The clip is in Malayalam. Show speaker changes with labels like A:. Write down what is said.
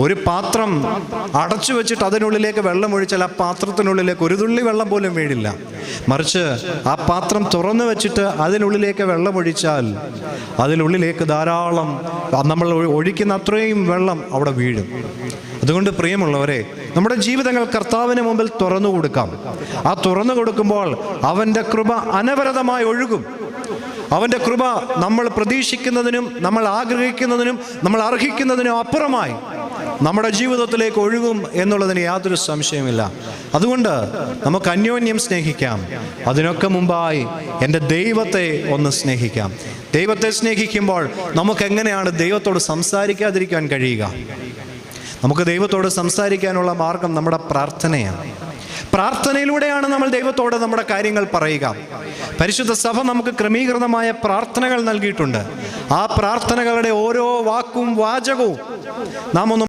A: ഒരു പാത്രം അടച്ചു വെച്ചിട്ട് അതിനുള്ളിലേക്ക് വെള്ളം ഒഴിച്ചാൽ ആ പാത്രത്തിനുള്ളിലേക്ക് ഒരു തുള്ളി വെള്ളം പോലും വീഴില്ല. മറിച്ച് ആ പാത്രം തുറന്നു വെച്ചിട്ട് അതിനുള്ളിലേക്ക് വെള്ളം ഒഴിച്ചാൽ അതിനുള്ളിലേക്ക് ധാരാളം നമ്മൾ ഒഴി- ഒഴിക്കുന്ന അത്രയും വെള്ളം അവിടെ വീഴും. അതുകൊണ്ട് പ്രിയമുള്ളവരെ നമ്മുടെ ജീവിതങ്ങൾ കർത്താവിന് മുമ്പിൽ തുറന്നു കൊടുക്കാം. ആ തുറന്നു കൊടുക്കുമ്പോൾ അവന്റെ കൃപ അനവരതമായി ഒഴുകും. അവന്റെ കൃപ നമ്മൾ പ്രതീക്ഷിക്കുന്നതിനും നമ്മൾ ആഗ്രഹിക്കുന്നതിനും നമ്മൾ അർഹിക്കുന്നതിനും അപ്പുറമായി. നമ്മുടെ ജീവിതത്തിലേക്ക് ഒഴുകും എന്നുള്ളതിന് യാതൊരു സംശയമില്ല അതുകൊണ്ട് നമുക്ക് അന്യോന്യം സ്നേഹിക്കാം. അതിനൊക്കെ മുമ്പായി എന്റെ ദൈവത്തെ ഒന്ന് സ്നേഹിക്കാം. ദൈവത്തെ സ്നേഹിക്കുമ്പോൾ നമുക്ക് എങ്ങനെയാണ് ദൈവത്തോട് സംസാരിക്കാതിരിക്കാൻ കഴിയുക? നമുക്ക് ദൈവത്തോട് സംസാരിക്കാനുള്ള മാർഗം നമ്മുടെ പ്രാർത്ഥനയാണ്. പ്രാർത്ഥനയിലൂടെയാണ് നമ്മൾ ദൈവത്തോട് നമ്മുടെ കാര്യങ്ങൾ പറയുക. പരിശുദ്ധ സഭ നമുക്ക് ക്രമീകൃതമായ പ്രാർത്ഥനകൾ നൽകിയിട്ടുണ്ട്. ആ പ്രാർത്ഥനകളുടെ ഓരോ വാക്കും വാചകവും നാം ഒന്ന്